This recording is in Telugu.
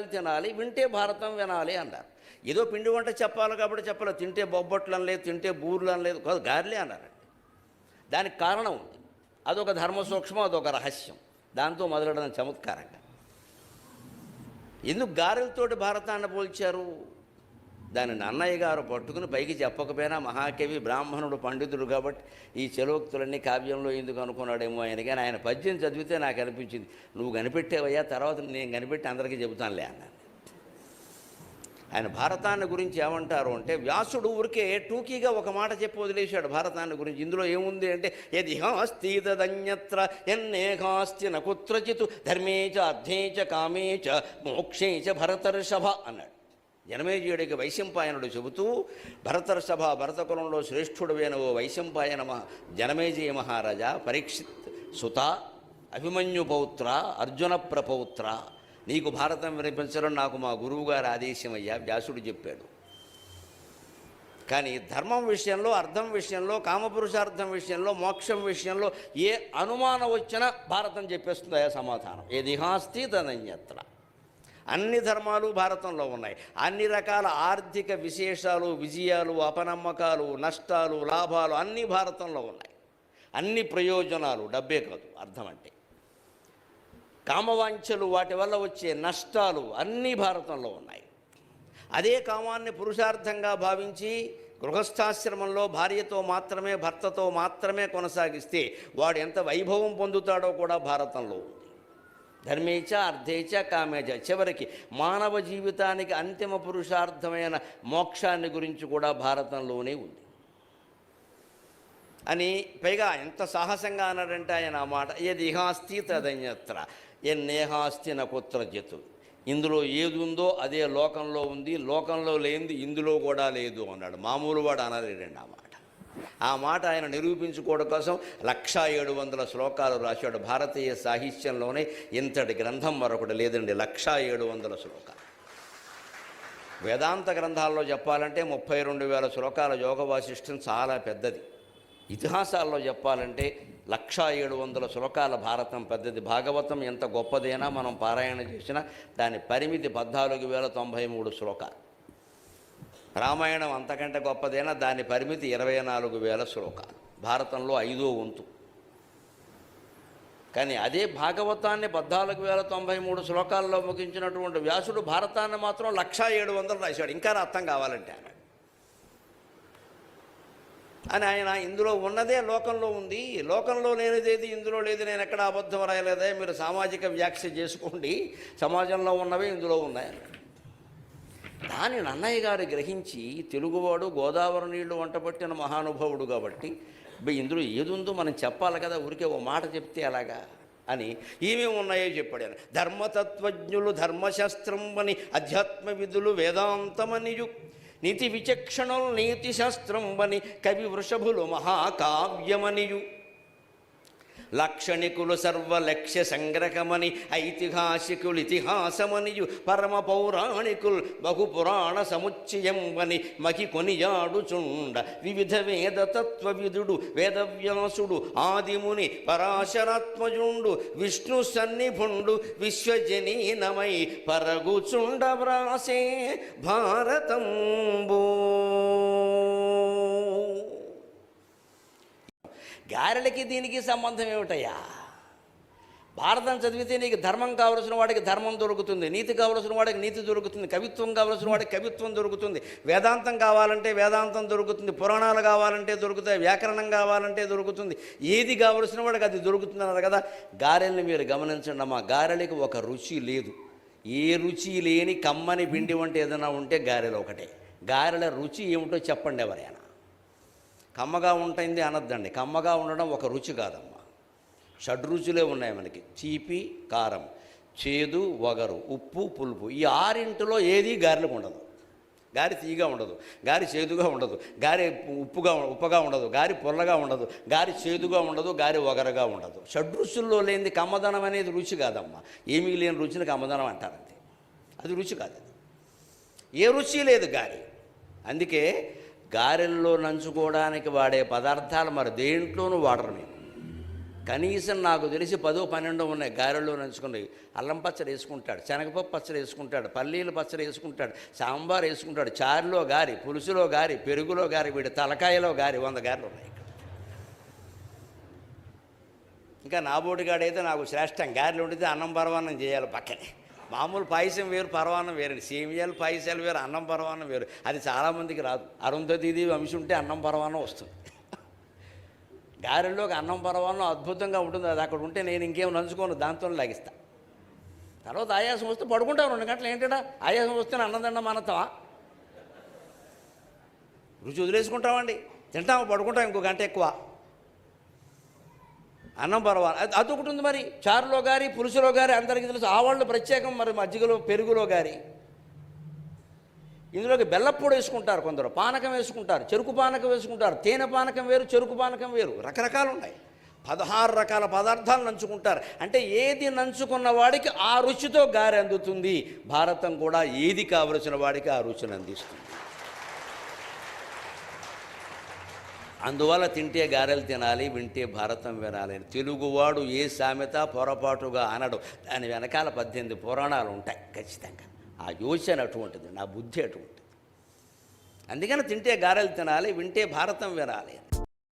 తినాలి వింటే భారతం వినాలి అన్నారు. ఏదో పిండి వంట చెప్పాలి కాబట్టి చెప్పలేదు. తింటే బొబ్బట్లు అనలేదు తింటే బూర్లు అనలేదు కాదు గార్లే అన్నారండి. దానికి కారణం ఉంది. అదొక ధర్మ సూక్ష్మం అదొక రహస్యం. దాంతో మొదలెడడం చమత్కారంగా. ఎందుకు గారెలతోటి భారతాన్ని పోల్చారు? దానిని అన్నయ్య గారు పట్టుకుని పైకి చెప్పకపోయినా మహాకవి బ్రాహ్మణుడు పండితుడు కాబట్టి ఈ చెలోక్తులన్నీ కావ్యంలో ఎందుకు అనుకున్నాడేమో ఆయన కానీ ఆయన పద్యం చదివితే నాకు అనిపించింది. నువ్వు కనిపెట్టేవయ్యా తర్వాత నేను కనిపెట్టి అందరికీ చెబుతానులే అన్నాను ఆయన భారతాన్ని గురించి ఏమంటారు అంటే వ్యాసుడు ఊరికే టూకీగా ఒక మాట చెప్పి వదిలేశాడు భారతాన్ని గురించి. ఇందులో ఏముంది అంటే యది హాస్తి తదన్యత్ర ఎన్నేహాస్తి నకుత్రచిత్ ధర్మే చ అర్థే చ కామే చ మోక్షే చ భరతర్షభ అన్నాడు. జనమేజయుడికి వైశంపాయనుడు చెబుతూ భరతర్షభ భరతకులంలో శ్రేష్ఠుడువైన ఓ వైశంపాయన మహ జనమేజయ మహారాజా పరీక్షిత్ సుత అభిమన్యు పౌత్ర అర్జున ప్రపౌత్ర. నీకు భారతం వినిపించడం నాకు మా గురువుగారు ఆదేశమయ్యా వ్యాసుడు చెప్పాడు. కానీ ధర్మం విషయంలో అర్థం విషయంలో కామపురుషార్థం విషయంలో మోక్షం విషయంలో ఏ అనుమానం వచ్చినా భారతం చెప్పేస్తుందా సమాధానం? ఏ దిహాస్తి తదన్యత్ర. అన్ని ధర్మాలు భారతంలో ఉన్నాయి. అన్ని రకాల ఆర్థిక విశేషాలు విజయాలు అపనమ్మకాలు నష్టాలు లాభాలు అన్నీ భారతంలో ఉన్నాయి. అన్ని ప్రయోజనాలు డబ్బే కాదు అర్థం అంటే. కామవాంఛలు వాటి వల్ల వచ్చే నష్టాలు అన్నీ భారతంలో ఉన్నాయి. అదే కామాన్ని పురుషార్థంగా భావించి గృహస్థాశ్రమంలో భార్యతో మాత్రమే భర్తతో మాత్రమే కొనసాగిస్తే వాడు ఎంత వైభవం పొందుతాడో కూడా భారతంలో ఉంది. ధర్మేచ అర్థేచ కామేచ. చివరికి మానవ జీవితానికి అంతిమ పురుషార్థమైన మోక్షాన్ని గురించి కూడా భారతంలోనే ఉంది. అని పైగా ఎంత సాహసంగా అన్నాడంటే ఆయన ఆ మాట ఏది ఇహాస్తి తదన్యత్ర ఎన్నేహాస్తి నకుత్రజిత్ ఇందులో ఏది ఉందో అదే లోకంలో ఉంది లోకంలో లేనిది ఇందులో కూడా లేదు అన్నాడు. మామూలు వాడు అనలేడండి ఆ మాట. ఆ మాట ఆయన నిరూపించుకోవడం కోసం లక్షా ఏడు వందల శ్లోకాలు రాశాడు. భారతీయ సాహిత్యంలోనే ఇంతటి గ్రంథం మరొకటి లేదండి. లక్షా ఏడు వందల శ్లోకాలు. వేదాంత గ్రంథాల్లో చెప్పాలంటే ముప్పై రెండు వేల శ్లోకాల యోగ వాసిష్టం చాలా పెద్దది. ఇతిహాసాల్లో చెప్పాలంటే లక్షా ఏడు వందల శ్లోకాల భారతం పెద్దది. భాగవతం ఎంత గొప్పదైనా మనం పారాయణ చేసినా దాని పరిమితి పద్నాలుగు వేల తొంభై మూడు శ్లోకాలు. రామాయణం అంతకంటే గొప్పదైనా దాని పరిమితి ఇరవై నాలుగు వేల శ్లోకాలు. భారతంలో ఐదో వంతు. కానీ అదే భాగవతాన్ని పద్నాలుగు వేల తొంభై మూడు శ్లోకాల్లో ముగించినటువంటి వ్యాసుడు భారతాన్ని మాత్రం లక్షా ఏడు వందలు రాశాడు. ఇంకా అర్థం కావాలంటే ఆయన. అని ఆయన ఇందులో ఉన్నదే లోకంలో ఉంది. లోకంలో లేనిదేది ఇందులో లేదు నేను ఎక్కడ అబద్ధం రాయలేదే. మీరు సామాజిక వ్యాఖ్య చేసుకోండి. సమాజంలో ఉన్నవే ఇందులో ఉన్నాయన్నాడు దాని నన్నయ్య గారు గ్రహించి తెలుగువాడు గోదావరి నీళ్ళు వంటపట్టిన మహానుభావుడు కాబట్టి ఇందులో ఏదుందో మనం చెప్పాలి కదా ఊరికే ఓ మాట చెప్తే ఎలాగా? అని ఏమేమి ఉన్నాయో చెప్పాడు ధర్మతత్వజ్ఞులు ధర్మశాస్త్రం అని అధ్యాత్మ విధులు వేదాంతమనియు నీతి విచక్షణులు నీతి శాస్త్రం అని కవి వృషభులు మహాకావ్యమనియు లాక్షణికులు సర్వలక్ష్య సంగ్రహమని ఐతిహాసికులు ఇతిహాసమనియు పరమ పౌరాణికులు బహుపురాణ సముచ్చయంబని సముచ్చయంవని మకి కొనియాడుచుండ. వివిధ వేద తత్వవిధుడు వేదవ్యాసుడు ఆదిముని పరాశరాత్మజుండు విష్ణు సన్నిభుండు విశ్వజనీనమై పరగుచుండ వ్రాసే భారతంబో. గారెలకి దీనికి సంబంధం ఏమిటయ్యా? భారతం చదివితే నీకు ధర్మం కావలసిన వాడికి ధర్మం దొరుకుతుంది నీతి కావలసిన వాడికి నీతి దొరుకుతుంది కవిత్వం కావలసిన వాడికి కవిత్వం దొరుకుతుంది వేదాంతం కావాలంటే వేదాంతం దొరుకుతుంది పురాణాలు కావాలంటే దొరుకుతాయి వ్యాకరణం కావాలంటే దొరుకుతుంది ఏది కావలసిన వాడికి అది దొరుకుతుంది అన్నారు కదా. గారెల్ని మీరు గమనించండి అమ్మా గారెలకి ఒక రుచి లేదు. ఏ రుచి లేని కమ్మని పిండి వంట ఏదైనా ఉంటే గారెలు ఒకటే. గారెల రుచి ఏమిటో చెప్పండి ఎవరైనా. కమ్మగా ఉంటుంది అనద్దండి. కమ్మగా ఉండడం ఒక రుచి కాదమ్మా. షడ్రుచులే ఉన్నాయి మనకి. తీపి కారం చేదు వగరు ఉప్పు పులుపు. ఈ ఆరింటిలో ఏది గారెలకు ఉండదు. గారి తీయగా ఉండదు. గారి చేదుగా ఉండదు. గారి ఉప్పుగా ఉప్పగా ఉండదు. గారి పొల్లగా ఉండదు. గారి చేదుగా ఉండదు. గారి ఒగరగా ఉండదు. షడ్రుచుల్లో లేనిది కమ్మదనం అనేది రుచి కాదమ్మా. ఏమీ లేని రుచిని కమ్మదనం అంటారంతే అది రుచి కాదు. అది ఏ రుచి లేదు గారి. అందుకే గారెల్లో నంచుకోవడానికి వాడే పదార్థాలు మరి దేంట్లోనూ వాడరు నేను. కనీసం నాకు తెలిసి పదో పన్నెండు ఉన్నాయి గారెల్లో నంచుకున్నాయి అల్లం పచ్చడి వేసుకుంటాడు శనగపప్పు పచ్చడి వేసుకుంటాడు పల్లీలు పచ్చడి వేసుకుంటాడు సాంబార్ వేసుకుంటాడు చారులో గారి పులుసులో గారి పెరుగులో గారి వీడి తలకాయలో గారి వంద గారెలు ఉన్నాయి ఇక్కడ. ఇంకా నాబోటిగాడైతే నాకు శ్రేష్టం గారెలు ఉండితే అన్నం పరవాన్నం చేయాలి పక్కనే. మామూలు పాయసం వేరు పరవాన్నం వేరు సేమియాలు పాయసాలు వేరు అన్నం పరవాన్నం వేరు. అది చాలామందికి రాదు. అరుంధతీది వంశం ఉంటే అన్నం పరవాన్నం వస్తుంది. గారెల్లోకి అన్నం పరవాన్నం అద్భుతంగా ఉంటుంది. అది అక్కడ ఉంటే నేను ఇంకేం నంచుకోను దాంతో లాగిస్తా. తర్వాత ఆయాసం వస్తే పడుకుంటాం రెండు గంటలు. ఏంటడా ఆయాసం వస్తే అన్నదండ మనతావా రుచి వదిలేసుకుంటామండి. తింటాము పడుకుంటాం ఇంకో గంట ఎక్కువ. అన్నం పర్వాలి. అది అదొకటి ఉంది మరి. చారులో గారి పులుసులో గారి అందరికీ తెలుసు. ఆ వాళ్ళు ప్రత్యేకం మరి మజ్జిగలో పెరుగులో గారి. ఇందులోకి బెల్లప్పొడి వేసుకుంటారు కొందరు. పానకం వేసుకుంటారు. చెరుకు పానకం వేసుకుంటారు. తేనె పానకం వేరు చెరుకు పానకం వేరు. రకరకాలు ఉన్నాయి. పదహారు రకాల పదార్థాలు నంచుకుంటారు. అంటే ఏది నంచుకున్న వాడికి ఆ రుచితో గారి అందుతుంది. భారతం కూడా ఏది కావలసిన వాడికి ఆ రుచిని అందిస్తుంది. అందువల్ల తింటే గారెలు తినాలి వింటే భారతం వినాలి అని. తెలుగువాడు ఏ సామెత పొరపాటుగా అనడు. దాని వెనకాల పద్దెనిమిది పురాణాలు ఉంటాయి ఖచ్చితంగా. ఆ యోచన అటువంటిది నా బుద్ధి అటువంటిది. అందుకని తింటే గారెలు తినాలి వింటే భారతం వినాలి అని.